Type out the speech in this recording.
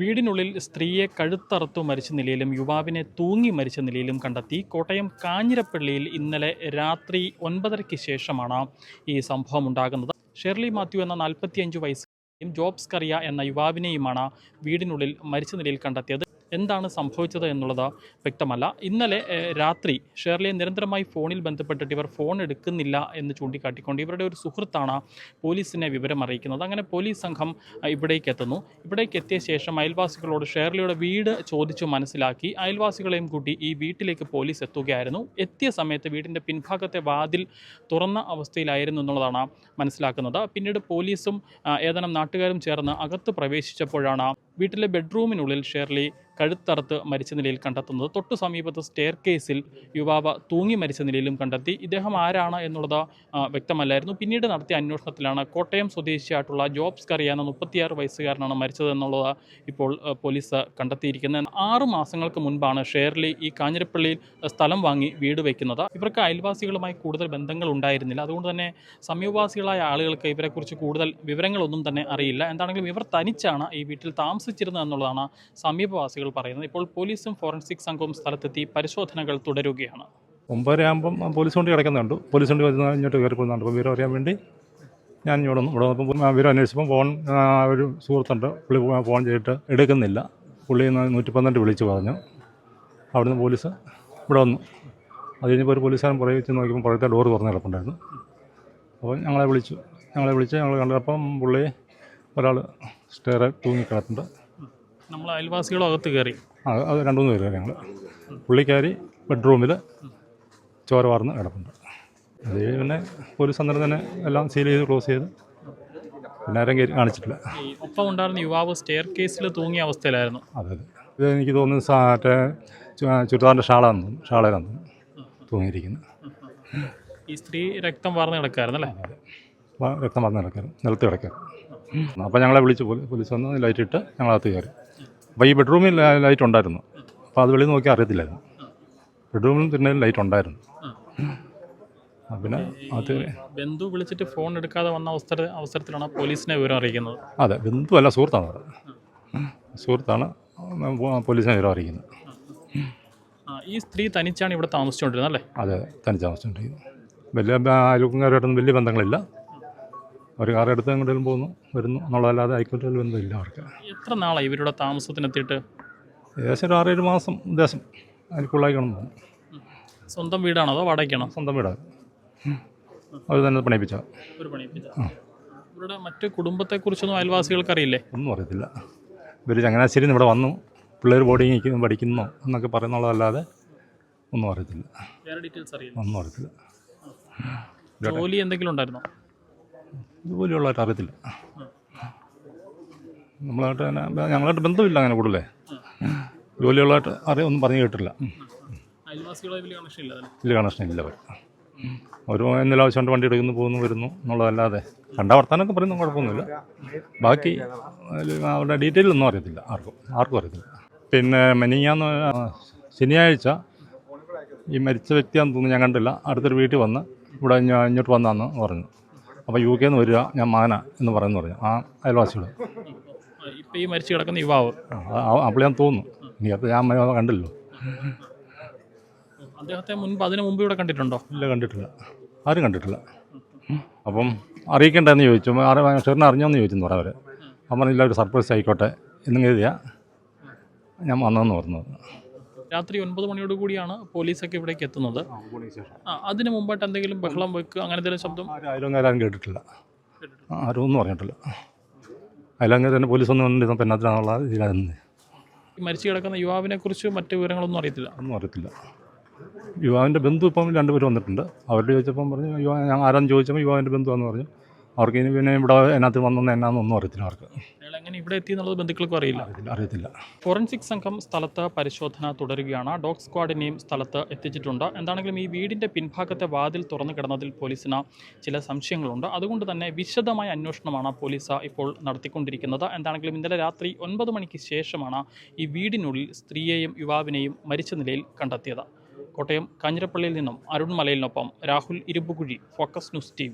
വീടിനുള്ളിൽ സ്ത്രീയെ കഴുത്തറുത്തു മരിച്ച നിലയിലും യുവാവിനെ തൂങ്ങി മരിച്ച നിലയിലും കണ്ടെത്തി. കോട്ടയം കാഞ്ഞിരപ്പള്ളിയിൽ ഇന്നലെ രാത്രി ഒൻപതരയ്ക്ക് ശേഷമാണ് ഈ സംഭവം ഉണ്ടാകുന്നത്. ഷെർലി മാത്യു എന്ന നാൽപ്പത്തിയഞ്ച് വയസ്സുകാരിയും ജോബ്സ് കറിയ എന്ന യുവാവിനെയുമാണ് വീടിനുള്ളിൽ മരിച്ച നിലയിൽ കണ്ടെത്തിയത്. എന്താണ് സംഭവിച്ചത് എന്നുള്ളത് വ്യക്തമല്ല. ഇന്നലെ രാത്രി ഷേർലിയെ നിരന്തരമായി ഫോണിൽ ബന്ധപ്പെട്ടിട്ട് ഇവർ ഫോൺ എടുക്കുന്നില്ല എന്ന് ചൂണ്ടിക്കാട്ടിക്കൊണ്ട് ഇവരുടെ ഒരു സുഹൃത്താണ് പോലീസിനെ വിവരം അറിയിക്കുന്നത്. അങ്ങനെ പോലീസ് സംഘം ഇവിടേക്ക് എത്തുന്നു. ഇവിടേക്ക് എത്തിയ ശേഷം അയൽവാസികളോട് ഷേർലിയുടെ വീട് ചോദിച്ചു മനസ്സിലാക്കി. അയൽവാസികളെയും കൂട്ടി ഈ വീട്ടിലേക്ക് പോലീസ് എത്തുകയായിരുന്നു. എത്തിയ സമയത്ത് വീടിന്റെ പിൻഭാഗത്തെ വാതിൽ തുറന്ന അവസ്ഥയിലായിരുന്നു എന്നുള്ളതാണ് മനസ്സിലാക്കുന്നത്. പിന്നീട് പോലീസും ഏതാനും നാട്ടുകാരും ചേർന്ന് അകത്ത് പ്രവേശിച്ചപ്പോഴാണ് വീട്ടിലെ ബെഡ്റൂമിനുള്ളിൽ ഷേർലി കഴുത്തറുത്ത് മരിച്ച നിലയിൽ കണ്ടെത്തുന്നത്. തൊട്ടു സമീപത്ത് സ്റ്റെയർ കേസിൽ യുവാവ് തൂങ്ങി മരിച്ച നിലയിലും കണ്ടെത്തി. ഇദ്ദേഹം ആരാണ് എന്നുള്ളത് വ്യക്തമല്ലായിരുന്നു. പിന്നീട് നടത്തിയ അന്വേഷണത്തിലാണ് കോട്ടയം സ്വദേശിയായിട്ടുള്ള ജോബ്സ് കറിയ എന്ന മുപ്പത്തിയാറ് വയസ്സുകാരനാണ് മരിച്ചതെന്നുള്ളത് ഇപ്പോൾ പോലീസ് കണ്ടെത്തിയിരിക്കുന്നത്. ആറ് മാസങ്ങൾക്ക് മുൻപാണ് ഷേർലി ഈ കാഞ്ഞിരപ്പള്ളിയിൽ സ്ഥലം വാങ്ങി വീട് വയ്ക്കുന്നത് ഇവർക്ക് അയൽവാസികളുമായി കൂടുതൽ ബന്ധങ്ങൾ ഉണ്ടായിരുന്നില്ല. അതുകൊണ്ട് തന്നെ സമീപവാസികളായ ആളുകൾക്ക് ഇവരെക്കുറിച്ച് കൂടുതൽ വിവരങ്ങളൊന്നും തന്നെ അറിയില്ല. എന്താണെങ്കിലും ഇവർ തനിച്ചാണ് ഈ വീട്ടിൽ താമസിച്ചിരുന്നത് എന്നുള്ളതാണ് സമീപവാസികൾ പറയുന്നത്. ഇപ്പോൾ പോലീസും ഫോറൻസിക് സംഘവും സ്ഥലത്തെത്തി പരിശോധനകൾ തുടരുകയാണ്. ഒമ്പതര ആകുമ്പം പോലീസ് വണ്ടി കിടക്കുന്നുണ്ട്. പോലീസ് വണ്ടി വരുന്ന ഇങ്ങോട്ട് കയറി പോകുന്നുണ്ട് വിവരം അറിയാൻ വേണ്ടി ഞാൻ ഇവിടെ ഇവിടെ വന്നപ്പോൾ വിവരം അന്വേഷിച്ചപ്പോൾ ഫോൺ ഒരു സുഹൃത്തുണ്ട്. പുള്ളി ഫോൺ ചെയ്തിട്ട് എടുക്കുന്നില്ല. പുള്ളി നൂറ്റി പന്ത്രണ്ട് വിളിച്ച് പറഞ്ഞു. അവിടുന്ന് പോലീസ് ഇവിടെ വന്നു. അത് കഴിഞ്ഞപ്പോൾ ഒരു പോലീസുകാരൻ പുറകെ വെച്ച് നോക്കിയപ്പോൾ പുറത്തെ ഡോർ തുറന്ന് കിടപ്പുണ്ടായിരുന്നു. അപ്പോൾ ഞങ്ങളെ വിളിച്ചു. ഞങ്ങളെ വിളിച്ച് ഞങ്ങൾ കണ്ടപ്പം പുള്ളി ഒരാൾ സ്റ്റേറെ തൂങ്ങി കിടപ്പുണ്ട് നമ്മൾ അയൽവാസികളും അകത്ത് കയറി. ആ, അത് രണ്ടു മൂന്ന് പേര് ഞങ്ങൾ പുള്ളിക്കാരി ബെഡ്റൂമിൽ ചോര വാർന്ന് കിടപ്പുണ്ട്. അത് പിന്നെ പോലീസ് അന്നേരം തന്നെ എല്ലാം സീൽ ചെയ്ത് ക്ലോസ് ചെയ്ത് പിന്നെ ആരും കയറി കാണിച്ചിട്ടില്ല. ഒപ്പം ഉണ്ടായിരുന്ന യുവാവ് സ്റ്റെയർ കേസിൽ തൂങ്ങിയ അവസ്ഥയിലായിരുന്നു. അതെ അതെ. ഇത് എനിക്ക് തോന്നുന്നു മറ്റേ ചുരിദാറിന്റെ ഷാളാന്ന് തോന്നുന്നു. ഷാളയിലാന്ന് തോന്നുന്നു. തൂങ്ങിയിരിക്കുന്നത് ഈ സ്ത്രീ രക്തം വാർന്ന് കിടക്കായിരുന്നു അല്ലേ? രക്തം വാർന്ന് കിടക്കാറ് നിലത്ത് കിടക്കാറ് അപ്പോൾ ഞങ്ങളെ വിളിച്ചു പോലീ- പോലീസ് വന്ന് ലൈറ്റ് ഇട്ട് ഞങ്ങളകത്ത് കയറി. അപ്പോൾ ഈ ബെഡ്റൂമിൽ ലൈറ്റ് ഉണ്ടായിരുന്നു. അപ്പോൾ അത് വെളിയിൽ നോക്കി അറിയത്തില്ലായിരുന്നു. ബെഡ്റൂമിലും തന്നെ ലൈറ്റ് ഉണ്ടായിരുന്നു. പിന്നെ അത് ബന്ധു വിളിച്ചിട്ട് ഫോൺ എടുക്കാതെ വന്ന അവസര അവസരത്തിലാണ് പോലീസിനെ വിവരം അറിയിക്കുന്നത് അതെ ബന്ധുവല്ല സുഹൃത്താണ് അത് സുഹൃത്താണ് പോലീസിനെ വിവരം അറിയിക്കുന്നത് ഈ സ്ത്രീ തനിച്ചാണ് ഇവിടെ താമസിച്ചുകൊണ്ടിരുന്നത് അല്ലേ? അതെ തനിച്ച് താമസിച്ചിട്ടുണ്ടെങ്കിൽ വലിയ അയൽവക്കക്കാരായിട്ടൊന്നും വലിയ ബന്ധങ്ങളില്ല. ഒരു കാർ എടുത്ത് എങ്ങോട്ടും പോകുന്നു വരുന്നു എന്നുള്ളതല്ലാതെ ആയിക്കോട്ടെ ബന്ധമില്ല അവർക്ക്. എത്ര നാളായി ഇവരുടെ താമസത്തിനെത്തിയിട്ട്? ഏകദേശം ഒരു ആറേഴ് മാസം ഉദ്ദേശം അതിൽക്കുള്ളായിക്കണം കാണുന്നു സ്വന്തം വീടാണോ അതോ വാടകയ്ക്കാണോ? സ്വന്തം വീടാണ് അവർ തന്നെ പണിയിപ്പിച്ച. ഇവരുടെ മറ്റ് കുടുംബത്തെക്കുറിച്ചൊന്നും അയൽവാസികൾക്ക് അറിയില്ലേ ഒന്നും അറിയത്തില്ല. ഇവർ ചങ്ങനാശ്ശേരി നിന്ന് ഇവിടെ വന്നു പിള്ളേർ ബോർഡിങ് നിൽക്കുന്നു പഠിക്കുന്നു എന്നൊക്കെ പറയുന്നുള്ളതല്ലാതെ ഒന്നും അറിയത്തില്ല. ഒന്നും അറിയത്തില്ല. ജോലി എന്തെങ്കിലും ഉണ്ടായിരുന്നോ? ഇതുപോലെയുള്ളതായിട്ട് അറിയത്തില്ല നമ്മളായിട്ട് തന്നെ ഞങ്ങളായിട്ട് ബന്ധമില്ല അങ്ങനെ കൂടുതലേ. ജോലിയുള്ളതായിട്ട് അറിയാം ഒന്നും പറഞ്ഞു കേട്ടില്ല വലിയ കണക്ഷൻ ഇല്ല അവർ ഒരു എന്തെങ്കിലും ആവശ്യമുണ്ട് വണ്ടി എടുക്കുന്നു പോകുന്നു വരുന്നു എന്നുള്ളതല്ലാതെ കണ്ട വർത്താനൊക്കെ പറയുന്നു കുഴപ്പമൊന്നുമില്ല. ബാക്കി അവരുടെ ഡീറ്റെയിൽ ഒന്നും അറിയത്തില്ല ആർക്കും ആർക്കും അറിയത്തില്ല. പിന്നെ മെനിങ്ങാന്ന് ശനിയാഴ്ച ഈ മരിച്ച വ്യക്തിയാണെന്ന് തോന്നുന്നു ഞാൻ കണ്ടില്ല. അടുത്തൊരു വീട്ടിൽ വന്ന് ഇവിടെ ഞാൻ ഇങ്ങോട്ട് വന്നാന്ന് പറഞ്ഞു. അപ്പോൾ യു കെന്ന് വരിക ഞാൻ മാന എന്ന് പറയുന്നു പറഞ്ഞു. ആ അയൽവാസികൾ ഇപ്പം ഈ മരിച്ചു കിടക്കുന്ന യുവാവ്. അപ്പോൾ ഞാൻ തോന്നുന്നു. എനിക്കത് ഞാൻ മ- കണ്ടില്ലല്ലോ. അദ്ദേഹത്തെ മുൻപ് അതിന് മുമ്പ് ഇവിടെ കണ്ടിട്ടുണ്ടോ? ഇല്ല കണ്ടിട്ടില്ല. ആരും കണ്ടിട്ടില്ല. അപ്പം അറിയിക്കണ്ടെന്ന് ചോദിച്ചു. ആരെ ഷെറിനെ അറിഞ്ഞോന്ന് ചോദിച്ചെന്ന് പറയാം അവർ അപ്പം പറഞ്ഞില്ല ഒരു സർപ്രൈസ് ആയിക്കോട്ടെ എന്നും കരുതിയാ ഞാൻ വന്നതെന്ന് പറഞ്ഞത് രാത്രി ഒൻപത് മണിയോട് കൂടിയാണ് പോലീസൊക്കെ ഇവിടേക്ക് എത്തുന്നത്. അതിന് മുമ്പായിട്ട് എന്തെങ്കിലും ബഹളം വെക്കുക അങ്ങനെ എന്തെങ്കിലും ശബ്ദം? ആരും അയലോങ്ങാരും കേട്ടിട്ടില്ല. ആരും ഒന്നും അറിഞ്ഞിട്ടില്ല. അയലോങ്ങാർ തന്നെ പോലീസ് ഒന്നും ഇതിലായിരുന്നു ഈ മരിച്ചു കിടക്കുന്ന യുവാവിനെ കുറിച്ച് മറ്റു വിവരങ്ങളൊന്നും അറിയത്തില്ല? ഒന്നും അറിയത്തില്ല. യുവാവിന്റെ ബന്ധു ഇപ്പം രണ്ടുപേരും വന്നിട്ടുണ്ട്. അവരോട് ചോദിച്ചപ്പം പറഞ്ഞു യുവാ ഞാൻ ആരാന്ന് ചോദിച്ചപ്പോൾ യുവാവിന്റെ ബന്ധുവാന്ന് പറഞ്ഞു. അവർക്ക് ഇനി പിന്നെ ഇവിടെ അതിനകത്ത് വന്നെന്ന് എന്നാന്നൊന്നും അറിയത്തില്ല അവർക്ക്. എങ്ങനെ ഇവിടെ എത്തി എന്നുള്ളത് ബന്ധുക്കൾക്കും അറിയില്ല. അറിയത്തില്ല അറിയത്തില്ല. ഫോറൻസിക് സംഘം സ്ഥലത്ത് പരിശോധന തുടരുകയാണ്. ഡോഗ് സ്ക്വാഡിനെയും സ്ഥലത്ത് എത്തിച്ചിട്ടുണ്ട്. എന്താണെങ്കിലും ഈ വീടിന്റെ പിൻഭാഗത്തെ വാതിൽ തുറന്നു കിടന്നതിൽ പോലീസിന് ചില സംശയങ്ങളുണ്ട്. അതുകൊണ്ട് തന്നെ വിശദമായ അന്വേഷണമാണ് പോലീസ് ഇപ്പോൾ നടത്തിക്കൊണ്ടിരിക്കുന്നത്. എന്താണെങ്കിലും ഇന്നലെ രാത്രി ഒൻപത് മണിക്ക് ശേഷമാണ് ഈ വീടിനുള്ളിൽ സ്ത്രീയെയും യുവാവിനെയും മരിച്ച നിലയിൽ കണ്ടെത്തിയത്. കോട്ടയം കാഞ്ഞിരപ്പള്ളിയിൽ നിന്നും Arun മലയിലിനൊപ്പം Rahul Irumpukuzhi focus news T